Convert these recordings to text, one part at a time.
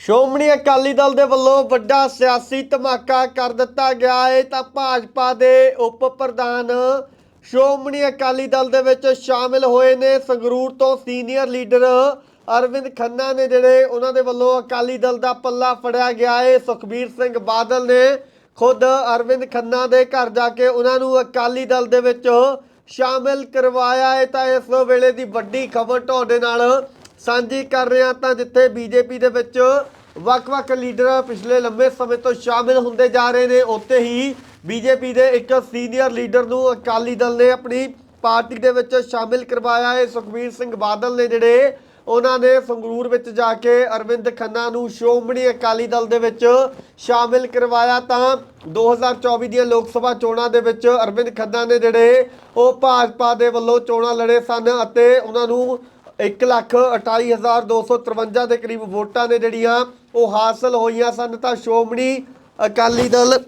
ਸ਼੍ਰੋਮਣੀ ਅਕਾਲੀ ਦਲ ਦੇ ਵੱਲੋਂ ਵੱਡਾ ਸਿਆਸੀ ਧਮਾਕਾ ਕਰ ਦਿੱਤਾ ਗਿਆ ਹੈ ਤਾਂ ਭਾਜਪਾ ਦੇ ਉਪ ਪ੍ਰਧਾਨ ਸ਼੍ਰੋਮਣੀ ਅਕਾਲੀ ਦਲ ਦੇ ਵਿੱਚ ਸ਼ਾਮਿਲ ਹੋਏ ਨੇ। ਸੰਗਰੂਰ ਤੋਂ ਸੀਨੀਅਰ ਲੀਡਰ ਅਰਵਿੰਦ ਖੰਨਾ ਨੇ ਜਿਹੜੇ ਉਹਨਾਂ ਦੇ ਵੱਲੋਂ ਅਕਾਲੀ ਦਲ ਦਾ ਪੱਲਾ ਫੜਿਆ ਗਿਆ ਹੈ ਸੁਖਬੀਰ ਸਿੰਘ ਬਾਦਲ ਨੇ ਖੁਦ ਅਰਵਿੰਦ ਖੰਨਾ ਦੇ ਘਰ ਜਾ ਕੇ ਉਹਨਾਂ ਨੂੰ ਅਕਾਲੀ ਦਲ ਦੇ ਵਿੱਚ ਸ਼ਾਮਿਲ ਕਰਵਾਇਆ ਹੈ ਤਾਂ ਇਸ ਵੇਲੇ ਦੀ ਵੱਡੀ ਖਬਰ ਤੁਹਾਡੇ ਨਾਲ ਸਾਂਝੀ ਕਰ ਰਹੇ ਹਾਂ ਤਾਂ ਜਿੱਥੇ ਬੀਜੇਪੀ ਦੇ ਵਿੱਚ ਵੱਖ-ਵੱਖ ਲੀਡਰ ਪਿਛਲੇ ਲੰਬੇ ਸਮੇਂ ਤੋਂ ਸ਼ਾਮਿਲ ਹੁੰਦੇ ਜਾ ਰਹੇ ਨੇ, ਉੱਥੇ ਹੀ ਬੀਜੇਪੀ ਦੇ ਇੱਕ ਸੀਨੀਅਰ ਲੀਡਰ ਨੂੰ ਅਕਾਲੀ ਦਲ ਨੇ ਆਪਣੀ ਪਾਰਟੀ ਦੇ ਵਿੱਚ ਸ਼ਾਮਿਲ ਕਰਵਾਇਆ। ਹੈ ਸੁਖਬੀਰ ਸਿੰਘ ਬਾਦਲ ਨੇ ਜਿਹੜੇ, ਉਹਨਾਂ ਨੇ ਸੰਗਰੂਰ ਵਿੱਚ ਜਾ ਕੇ ਅਰਵਿੰਦ ਖੰਨਾ ਨੂੰ ਸ਼੍ਰੋਮਣੀ ਅਕਾਲੀ ਦਲ ਦੇ ਵਿੱਚ ਸ਼ਾਮਿਲ ਕਰਵਾਇਆ ਤਾਂ 2024 ਦੀਆਂ ਲੋਕ ਸਭਾ ਚੋਣਾਂ ਦੇ ਵਿੱਚ ਅਰਵਿੰਦ ਖੰਨਾ ਨੇ ਜਿਹੜੇ, ਉਹ ਭਾਜਪਾ ਦੇ ਵੱਲੋਂ ਚੋਣਾਂ ਲੜੇ ਸਨ ਅਤੇ ਉਹਨਾਂ ਨੂੰ 128253 ਦੇ ਕਰੀਬ ਵੋਟਾਂ ਨੇ ਜਿਹੜੀਆਂ ਉਹ ਹਾਸਲ ਹੋਈਆਂ ਸਨ। ਤਾਂ ਸ਼੍ਰੋਮਣੀ ਅਕਾਲੀ ਦਲ,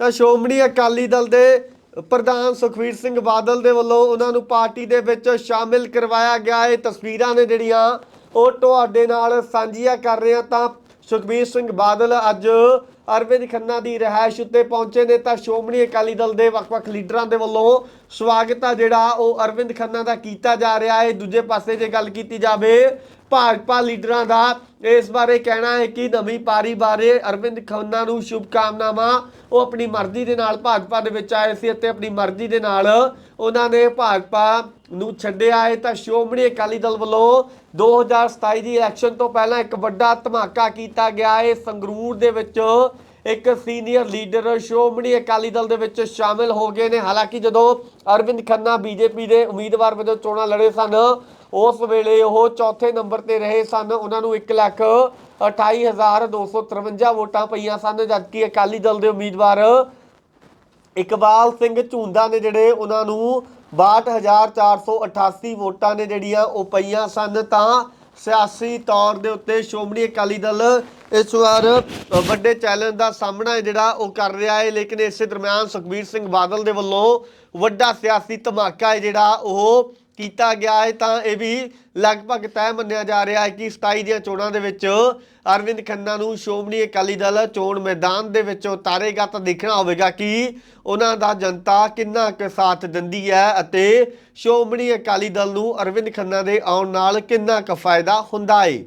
ਤਾਂ ਸ਼੍ਰੋਮਣੀ ਅਕਾਲੀ ਦਲ ਦੇ ਪ੍ਰਧਾਨ ਸੁਖਵੀਰ ਸਿੰਘ ਬਾਦਲ ਦੇ ਵੱਲੋਂ ਉਹਨਾਂ ਨੂੰ ਪਾਰਟੀ ਦੇ ਵਿੱਚ ਸ਼ਾਮਿਲ ਕਰਵਾਇਆ ਗਿਆ। ਇਹ ਤਸਵੀਰਾਂ ਨੇ ਜਿਹੜੀਆਂ ਉਹ ਤੁਹਾਡੇ ਨਾਲ ਸਾਂਝੀਆਂ ਕਰ ਰਹੇ ਹਾਂ ਤਾਂ ਸੁਖਬੀਰ ਸਿੰਘ ਬਾਦਲ ਅੱਜ ਅਰਵਿੰਦ ਖੰਨਾ ਦੀ ਰਿਹਾਇਸ਼ ਉੱਤੇ ਪਹੁੰਚੇ ਨੇ ਤਾਂ ਸ਼੍ਰੋਮਣੀ ਅਕਾਲੀ ਦਲ ਦੇ ਵੱਖ-ਵੱਖ ਲੀਡਰਾਂ ਦੇ ਵੱਲੋਂ ਸਵਾਗਤ ਆ ਜਿਹੜਾ ਉਹ ਅਰਵਿੰਦ ਖੰਨਾ ਦਾ ਕੀਤਾ ਜਾ ਰਿਹਾ ਹੈ। ਦੂਜੇ ਪਾਸੇ ਜੇ ਗੱਲ ਕੀਤੀ ਜਾਵੇ, ਭਾਜਪਾ ਲੀਡਰਾਂ ਦਾ ਇਸ ਬਾਰੇ ਕਹਿਣਾ ਹੈ ਕਿ ਨਵੀਂ ਪਾਰੀ ਬਾਰੇ ਅਰਵਿੰਦ ਖੰਨਾ ਨੂੰ ਸ਼ੁਭ ਕਾਮਨਾਵਾਂ ਉਹ ਆਪਣੀ ਮਰਜ਼ੀ ਦੇ ਨਾਲ ਭਾਜਪਾ ਦੇ ਵਿੱਚ ਆਏ ਸੀ ਅਤੇ ਆਪਣੀ ਮਰਜ਼ੀ ਦੇ ਨਾਲ ਉਹਨਾਂ ਨੇ ਭਾਜਪਾ ਨੂੰ ਛੱਡਿਆ ਹੈ ਤਾਂ ਸ਼੍ਰੋਮਣੀ ਅਕਾਲੀ ਦਲ ਵੱਲੋਂ 2027 ਦੀ ਇਲੈਕਸ਼ਨ ਤੋਂ ਪਹਿਲਾਂ ਇੱਕ ਵੱਡਾ ਧਮਾਕਾ ਕੀਤਾ ਗਿਆ ਹੈ। ਸੰਗਰੂਰ ਦੇ ਵਿੱਚ ਇੱਕ ਸੀਨੀਅਰ ਲੀਡਰ ਸ਼੍ਰੋਮਣੀ ਅਕਾਲੀ ਦਲ ਦੇ ਵਿੱਚ ਸ਼ਾਮਿਲ ਹੋ ਗਏ ਨੇ। ਹਾਲਾਂਕਿ ਜਦੋਂ ਅਰਵਿੰਦ ਖੰਨਾ ਬੀਜੇਪੀ ਦੇ ਉਮੀਦਵਾਰ ਵਜੋਂ ਚੋਣਾਂ ਲੜੇ ਸਨ, ਉਸ ਵੇਲੇ ਉਹ ਚੌਥੇ ਨੰਬਰ ਤੇ ਰਹੇ ਸਨ। ਉਹਨਾਂ ਨੂੰ 1 ਲੱਖ 28253 ਵੋਟਾਂ ਪਈਆਂ ਸਨ, ਜਦਕਿ ਅਕਾਲੀ ਦਲ ਦੇ ਉਮੀਦਵਾਰ ਇਕਬਾਲ ਸਿੰਘ ਝੁੰਦਾ ਨੇ ਜਿਹੜੇ ਉਹਨਾਂ ਨੂੰ 62488 ਵੋਟਾਂ ਨੇ ਜਿਹੜੀਆਂ ਉਹ ਪਈਆਂ ਸਨ, ਤਾਂ ਸਿਆਸੀ ਤੌਰ ਦੇ ਉੱਤੇ ਸ਼੍ਰੋਮਣੀ ਅਕਾਲੀ ਦਲ ਇਸ ਵਾਰ ਵੱਡੇ ਚੈਲੰਜ ਦਾ ਸਾਹਮਣਾ ਜਿਹੜਾ ਉਹ ਕਰ ਰਿਹਾ ਹੈ, ਲੇਕਿਨ ਇਸੇ ਦਰਮਿਆਨ ਸੁਖਬੀਰ ਸਿੰਘ ਬਾਦਲ ਦੇ ਵੱਲੋਂ ਵੱਡਾ ਸਿਆਸੀ ਧਮਾਕਾ ਹੈ ਜਿਹੜਾ ਉਹ ਕੀਤਾ ਗਿਆ ਹੈ, ਤਾਂ ਇਹ ਵੀ ਲਗਭਗ ਤੈਅ ਮੰਨਿਆ ਜਾ ਰਿਹਾ ਹੈ ਕਿ 27 ਦੀਆਂ ਚੋਣਾਂ ਦੇ ਵਿੱਚ ਅਰਵਿੰਦ ਖੰਨਾ ਨੂੰ ਸ਼੍ਰੋਮਣੀ ਅਕਾਲੀ ਦਲ ਚੋਣ ਮੈਦਾਨ ਦੇ ਵਿੱਚ ਉਤਾਰੇਗਾ ਤਾਂ ਦੇਖਣਾ ਹੋਵੇਗਾ ਕਿ ਉਹਨਾਂ ਦਾ ਜਨਤਾ ਕਿੰਨਾ ਕੁ ਸਾਥ ਦਿੰਦੀ ਹੈ ਅਤੇ ਸ਼੍ਰੋਮਣੀ ਅਕਾਲੀ ਦਲ ਨੂੰ ਅਰਵਿੰਦ ਖੰਨਾ ਦੇ ਆਉਣ ਨਾਲ ਕਿੰਨਾ ਕੁ ਫਾਇਦਾ ਹੁੰਦਾ ਹੈ।